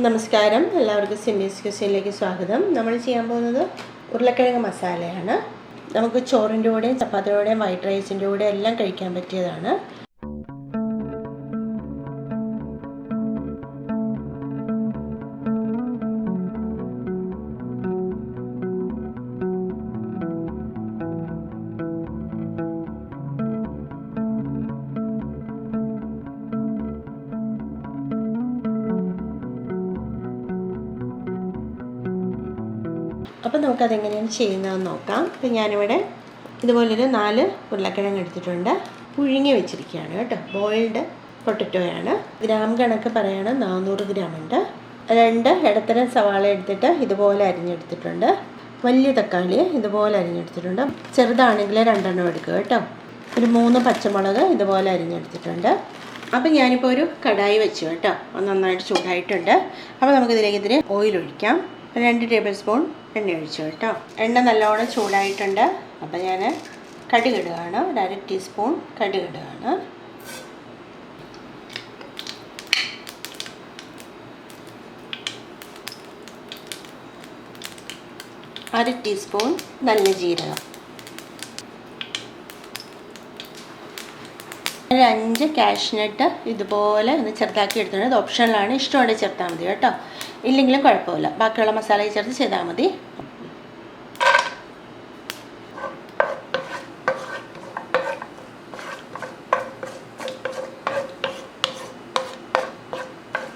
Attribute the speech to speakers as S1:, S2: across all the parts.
S1: നമസ്കാരം. എല്ലാവർക്കും സിൻഡീസ് ക്യൂസിയിലേക്ക് സ്വാഗതം. നമ്മൾ ചെയ്യാൻ പോകുന്നത് ഉരുളക്കിഴങ്ങ് മസാലയാണ്. നമുക്ക് ചോറിന്റെ കൂടെയും ചപ്പാത്തിയുടെ വൈറ്റ് റൈസിന്റെ കൂടെ എല്ലാം കഴിക്കാൻ പറ്റിയതാണ്. അപ്പം നമുക്കതെങ്ങനെയാണ് ചെയ്യുന്നതെന്ന് നോക്കാം. അപ്പം ഞാനിവിടെ ഇതുപോലൊരു നാല് ഉരുളക്കിഴങ്ങ് എടുത്തിട്ടുണ്ട്. പുഴുങ്ങി വെച്ചിരിക്കുകയാണ് കേട്ടോ. ബോയിൽഡ് പൊട്ടറ്റോയാണ് ഗ്രാം കണക്ക് പറയുകയാണ് നാനൂറ് ഗ്രാം ഉണ്ട്. രണ്ട് ഇടത്തരം സവാള എടുത്തിട്ട് ഇതുപോലെ അരിഞ്ഞെടുത്തിട്ടുണ്ട്. വലിയ തക്കാളി ഇതുപോലെ അരിഞ്ഞെടുത്തിട്ടുണ്ട്. ചെറുതാണെങ്കിൽ രണ്ടെണ്ണം എടുക്കുക കേട്ടോ. ഒരു മൂന്ന് പച്ചമുളക് ഇതുപോലെ അരിഞ്ഞെടുത്തിട്ടുണ്ട്. അപ്പം ഞാനിപ്പോൾ ഒരു കടായി വെച്ചു കേട്ടോ. നന്നായിട്ട് ചൂടായിട്ടുണ്ട്. അപ്പോൾ നമുക്കിതിലേക്ക് ഇതിന് ഓയിൽ ഒഴിക്കാം. രണ്ട് ടേബിൾ സ്പൂൺ എണ്ണ ഒഴിച്ചു കേട്ടോ. എണ്ണ നല്ലോണം ചൂടായിട്ടുണ്ട്. അപ്പം ഞാൻ കടുക് ഇടുകയാണ് ഒരു അര ടീസ്പൂൺ കടുക് ഇടുകയാണ് അര ടീസ്പൂൺ നല്ല ജീരകം. ഒരു അഞ്ച് കാഷ്നട്ട് ഇതുപോലെ ഒന്ന് ചെറുതാക്കി എടുത്തിട്ടുണ്ട്. ഇത് ഓപ്ഷനിലാണ് ഇഷ്ടമുണ്ടെങ്കിൽ ചേർത്താൽ മതി കേട്ടോ. ഇല്ലെങ്കിലും കുഴപ്പമില്ല. ബാക്കിയുള്ള മസാല ചേർത്ത് ചെയ്താൽ മതി.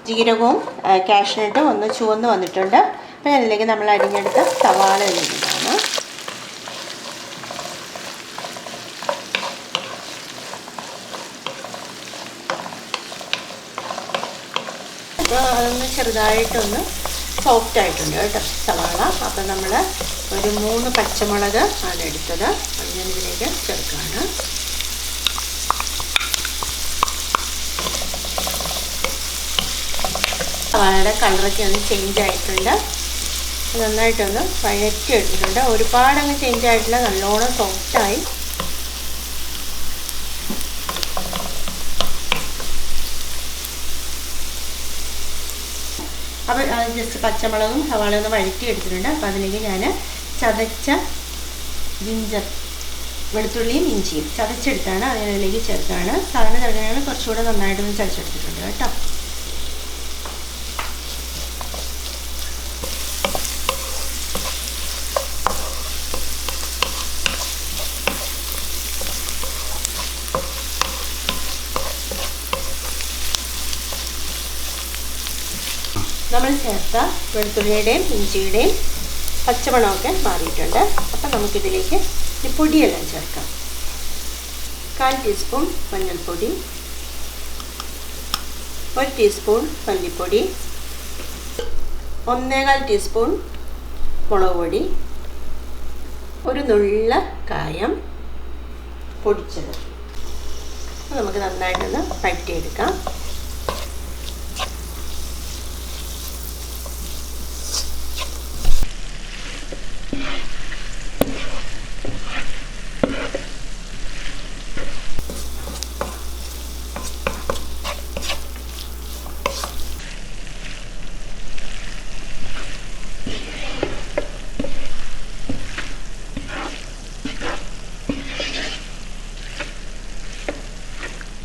S1: ജീരകവും കാഷ്നട്ടും ഒന്ന് ചുവന്ന് വന്നിട്ടുണ്ട്. അപ്പം അതിലേക്ക് നമ്മൾ അരിഞ്ഞെടുത്ത സവാള ഇടുന്നതാണ്. അപ്പോൾ അതൊന്ന് ചെറുതായിട്ടൊന്ന് സോഫ്റ്റ് ആയിട്ടുണ്ട് കേട്ടോ സവാള. അപ്പം നമ്മൾ ഒരു മൂന്ന് പച്ചമുളക് ആണ് എടുത്തത്. ഞാൻ ഇതിലേക്ക് ചേർക്കുകയാണ്. സവാളയുടെ കളറൊക്കെ ഒന്ന് ചേഞ്ച് ആയിട്ടുണ്ട്. നന്നായിട്ടൊന്ന് വഴറ്റി എടുത്തിട്ടുണ്ട്. ഒരുപാടങ്ങ് ചേഞ്ച് ആയിട്ടില്ല. നല്ലോണം സോഫ്റ്റായി അപ്പോൾ ജസ്റ്റ് പച്ചമുളകും സവാളയും ഒന്ന് വഴറ്റി എടുത്തിട്ടുണ്ട്. അപ്പോൾ അതിലേക്ക് ഞാൻ ചതച്ച ജിഞ്ചർ വെളുത്തുള്ളിയും ഇഞ്ചിയും ചതച്ചെടുത്താണ്. അതിലേക്ക് ചേർത്താണ് സാധാരണ ചേർക്കാനാണ് കുറച്ചുകൂടെ നന്നായിട്ടൊന്ന് ചതച്ചെടുത്തിട്ടുണ്ട് കേട്ടോ. ചേർത്ത വെളുത്തുള്ളിയുടെയും ഇഞ്ചിയുടെയും പച്ചമണമൊക്കെ മാറിയിട്ടുണ്ട്. അപ്പം നമുക്കിതിലേക്ക് ഈ പൊടിയെല്ലാം ചേർക്കാം. കാൽ ടീസ്പൂൺ മഞ്ഞൾപ്പൊടി ഒരു ടീസ്പൂൺ മല്ലിപ്പൊടി ഒന്നേകാൽ ടീസ്പൂൺ മുളക് പൊടി ഒരു നുള്ള കായം പൊടിച്ചത്. നമുക്ക് നന്നായിട്ടൊന്ന് വഴറ്റിയെടുക്കാം.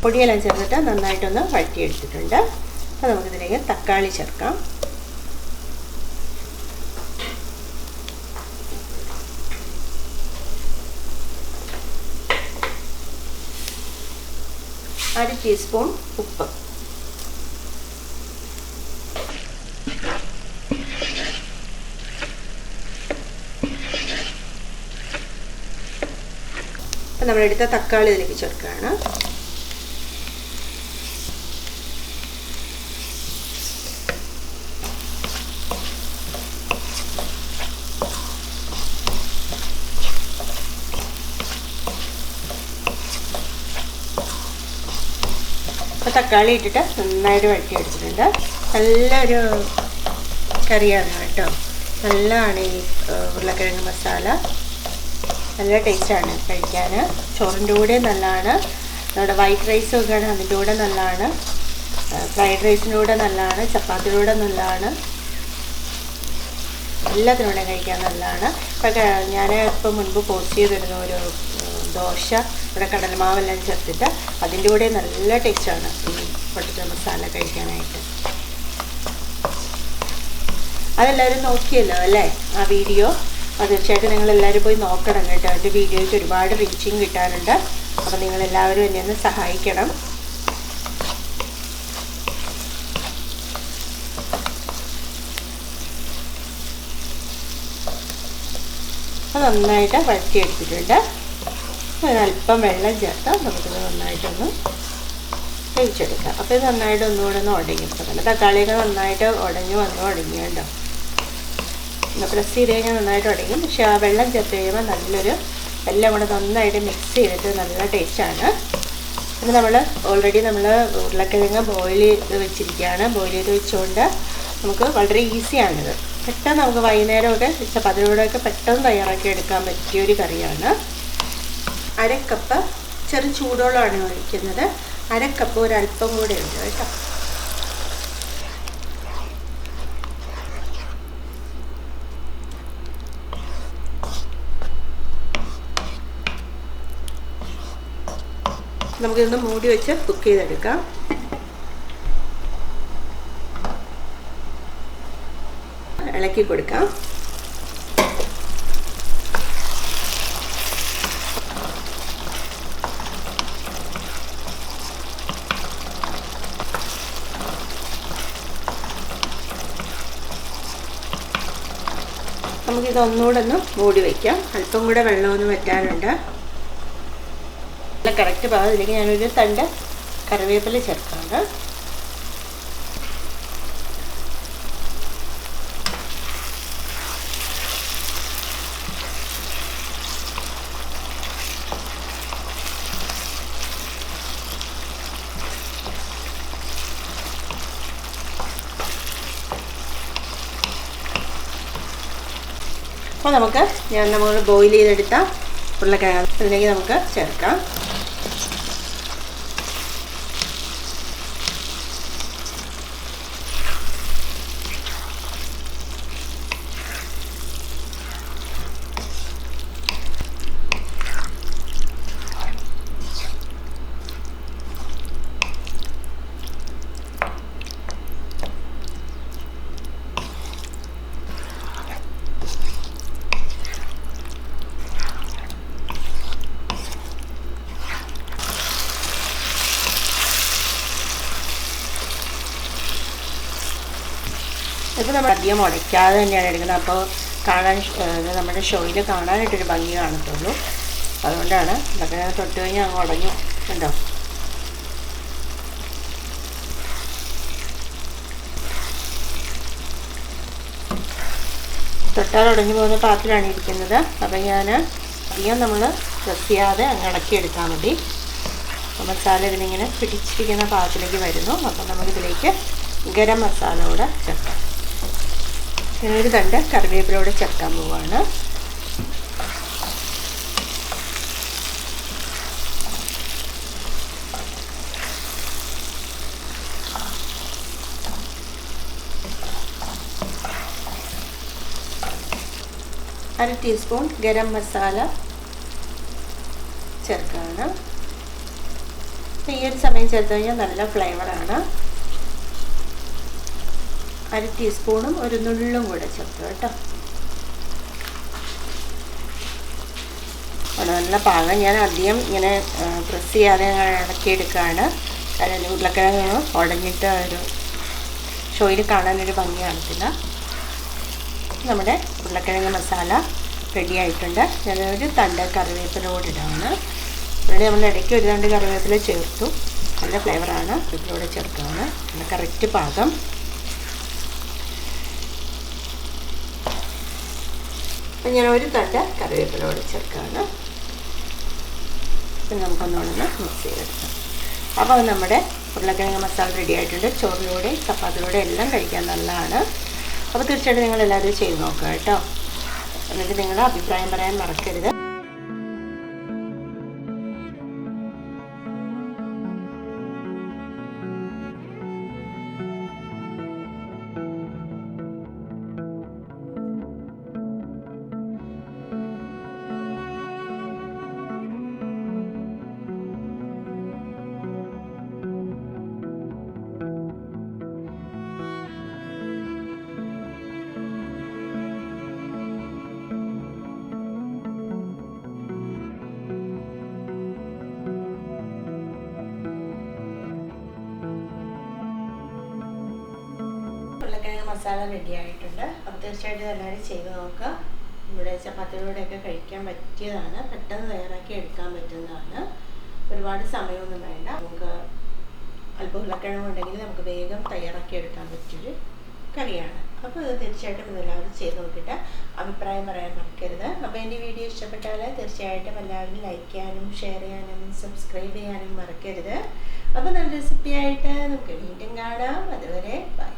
S1: പൊടിയെല്ലാം ചേർത്തിട്ട് നന്നായിട്ടൊന്ന് വഴറ്റിയെടുത്തിട്ടുണ്ട്. അപ്പോൾ നമുക്കിതിലേക്ക് തക്കാളി ചേർക്കാം. അര ടീസ്പൂൺ ഉപ്പ്. അപ്പം നമ്മളെടുത്ത തക്കാളി ഇതിലേക്ക് ചേർക്കുകയാണ്. തക്കാളി ഇട്ടിട്ട് നന്നായിട്ട് വഴറ്റി നല്ലൊരു കറിയാണ് കേട്ടോ. നല്ലതാണ് ഈ ഉരുളക്കിഴങ്ങ് മസാല. നല്ല ടേസ്റ്റാണ് കഴിക്കാൻ. ചോറിന്റെ കൂടെ നല്ലതാണ്. നമ്മുടെ വൈറ്റ് റൈസ് ആണ് അതിന്റെ കൂടെ നല്ലതാണ്. ഫ്രൈഡ് റൈസിന്റെ കൂടെ നല്ലതാണ്. ചപ്പാത്തിയുടെ കൂടെ നല്ലതാണ്. കൂടെ കഴിക്കാൻ നല്ലതാണ്. ഇപ്പം ഞാൻ ഇപ്പം മുൻപ് പോസ്റ്റ് ചെയ്തിരുന്ന ഒരു ദോശ ഇവിടെ കടലമാവെല്ലാം ചേർത്തിട്ട് അതിന്റെ കൂടെ നല്ല ടേസ്റ്റാണ് ഈ പൊട്ടറ്റോ മസാല കഴിക്കാനായിട്ട്. അതെല്ലാവരും നോക്കിയല്ലോ അല്ലേ? ആ വീഡിയോ അപ്പോൾ തീർച്ചയായിട്ടും നിങ്ങളെല്ലാവരും പോയി നോക്കണം കേട്ടോ. എന്റെ വീഡിയോയ്ക്ക് ഒരുപാട് റീച്ചിങ് കിട്ടാറുണ്ട് അപ്പോൾ നിങ്ങളെല്ലാവരും എന്നെ ഒന്ന് സഹായിക്കണം. അത് നന്നായിട്ട് വഴറ്റിയെടുത്തിട്ടുണ്ട്. അതിനല്പം വെള്ളം ചേർത്ത് നമുക്കിത് നന്നായിട്ടൊന്ന് വേവിച്ചെടുക്കാം അപ്പോൾ ഇത് നന്നായിട്ട് ഒന്നുകൂടെ ഒന്ന് ഉടങ്ങി തന്നെ തക്കാളിയൊക്കെ നന്നായിട്ട് ഉടഞ്ഞു വന്ന് ഉടങ്ങിയുണ്ടോ പ്രസ് ചെയ്ത് കഴിഞ്ഞാൽ നന്നായിട്ട് ഉടങ്ങി പക്ഷേ ആ വെള്ളം ചേർത്ത് കഴിയുമ്പോൾ നല്ലൊരു എല്ലാം കൂടെ നന്നായിട്ട് മിക്സ് ചെയ്തിട്ട് നല്ല ടേസ്റ്റാണ് പിന്നെ നമ്മൾ ഓൾറെഡി നമ്മൾ ഉരുളക്കിഴങ്ങ് ബോയിൽ ചെയ്ത് വെച്ചിരിക്കുകയാണ്. ബോയിൽ ചെയ്ത് വെച്ചുകൊണ്ട് നമുക്ക് വളരെ ഈസിയാണിത് പെട്ടെന്ന് നമുക്ക് വൈകുന്നേരമൊക്കെ ചപ്പാത്തിയോടെയൊക്കെ പെട്ടെന്ന് തയ്യാറാക്കി എടുക്കാൻ പറ്റിയൊരു കറിയാണ്. അര കപ്പ് ചെറു ചൂടോളമാണ് ഒഴിക്കുന്നത്. അരക്കപ്പ് കപ്പ് ഒരല്പം കൂടെ ഉണ്ട് കേട്ടോ. നമുക്കിതൊന്ന് മൂടി വെച്ച് കുക്ക് ചെയ്തെടുക്കാം. ഇളക്കി കൊടുക്കാം. നമുക്കിത് ഒന്നുകൂടെ ഒന്ന് മൂടി വയ്ക്കാം. അല്പം കൂടെ വെള്ളമൊന്നും വറ്റാനുണ്ട്. കറക്റ്റ് പാകത്തിലേക്ക് ഞാനൊരു തണ്ട് കറിവേപ്പില ചേർക്കാണ് അപ്പോൾ നമുക്ക് ഞാൻ നമ്മൾ ബോയിൽ ചെയ്തെടുത്ത ഉരുളക്കിഴങ്ങ് ഇതിലേക്ക് നമുക്ക് ചേർക്കാം. ഇപ്പോൾ നമ്മൾ അധികം ഉടയ്ക്കാതെ തന്നെയാണ് എടുക്കുന്നത്. അപ്പോൾ കാണാൻ നമ്മുടെ ഷോയിൽ കാണാനായിട്ടൊരു ഭംഗി കാണത്തുള്ളൂ. അതുകൊണ്ടാണ് ഇതൊക്കെ ഞാൻ തൊട്ട് കഴിഞ്ഞാൽ അങ്ങ് ഉടഞ്ഞു. കണ്ടോ? തൊട്ടാൽ ഉടഞ്ഞു പോകുന്ന പാത്രമാണ് ഇരിക്കുന്നത്. അപ്പം ഞാൻ അധികം നമ്മൾ പ്രസ് ചെയ്യാതെ അങ്ങ് ഇളക്കിയെടുത്താൽ മതി. മസാല ഇതിനിങ്ങനെ പിടിച്ചിരിക്കുന്ന പാത്രത്തിലേക്ക് വരുന്നു. അപ്പം നമുക്കിതിലേക്ക് ഗരം മസാല കൂടെ ചേർക്കാം. ഒരു തണ്ട് കറിവേപ്പില കൂടെ ചേർക്കാൻ പോവാണ്. അര ടീസ്പൂൺ ഗരം മസാല ചേർക്കുകയാണ് ഈ ഒരു സമയം ചേർത്ത് കഴിഞ്ഞാൽ നല്ല ഫ്ലേവറാണ് അര ടീസ്പൂണും ഒരു നുള്ളും കൂടെ ചേർത്ത് കേട്ടോ. നല്ല പാകം. ഞാൻ അധികം ഇങ്ങനെ പ്രസ് ചെയ്യാതെ ഇളക്കിയെടുക്കുകയാണ് കാരണം ഉരുളക്കിഴങ്ങ് ഉടഞ്ഞിട്ട് ഒരു ഷോയിൽ കാണാനൊരു ഭംഗി കാണത്തില്ല. നമ്മുടെ ഉരുളക്കിഴങ്ങ് മസാല റെഡി ആയിട്ടുണ്ട്. ഞാനൊരു തണ്ട് കറിവേപ്പില കൂടെ ഇടാണ്. ഇവിടെ നമ്മൾ ഇടയ്ക്ക് ഒരു തണ്ട് കറിവേപ്പില ചേർത്തു. നല്ല ഫ്ലേവറാണ് ഇതിലൂടെ ചേർക്കുകയാണ്. കറക്റ്റ് പാകം. അപ്പം ഞാൻ ഒരു തണ്ട് കറിവേപ്പില കൂടെ ചേർക്കുകയാണ്. നമുക്കൊന്നുകൂടെ മിക്സ് ചെയ്തെടുക്കാം. അപ്പോൾ അത് നമ്മുടെ ഉരുളക്കിഴങ്ങ് മസാല റെഡി ആയിട്ടുണ്ട്. ചോറിലൂടെ ചപ്പാത്തിലൂടെ എല്ലാം കഴിക്കാൻ നല്ലതാണ്. അപ്പോൾ തീർച്ചയായിട്ടും നിങ്ങൾ എല്ലാവരും ചെയ്ത് നോക്കുക കേട്ടോ. എന്നിട്ട് നിങ്ങളുടെ അഭിപ്രായം പറയാൻ മറക്കരുത്. ഉരുളക്കിഴങ്ങ് മസാല റെഡി ആയിട്ടുണ്ട്. അപ്പോൾ തീർച്ചയായിട്ടും എല്ലാവരും ചെയ്ത് നോക്കുക. ഇവിടെ ചപ്പാത്തിയിലൂടെയൊക്കെ കഴിക്കാൻ പറ്റിയതാണ്. പെട്ടെന്ന് തയ്യാറാക്കി എടുക്കാൻ പറ്റുന്നതാണ്. ഒരുപാട് സമയമൊന്നും വേണ്ട. നമുക്ക് അല്പം ഉണ്ടെങ്കിൽ നമുക്ക് വേഗം തയ്യാറാക്കി എടുക്കാൻ പറ്റിയൊരു കറിയാണ്. അപ്പോൾ ഇത് തീർച്ചയായിട്ടും ഇതെല്ലാവരും ചെയ്ത് നോക്കിയിട്ട് അഭിപ്രായം പറയാൻ മറക്കരുത്. അപ്പോൾ എന്റെ വീഡിയോ ഇഷ്ടപ്പെട്ടാൽ തീർച്ചയായിട്ടും എല്ലാവരും ലൈക്ക് ചെയ്യാനും ഷെയർ ചെയ്യാനും സബ്സ്ക്രൈബ് ചെയ്യാനും മറക്കരുത്. അപ്പോൾ നല്ല റെസിപ്പിയായിട്ട് നമുക്ക് വീണ്ടും കാണാം. അതുവരെ ബൈ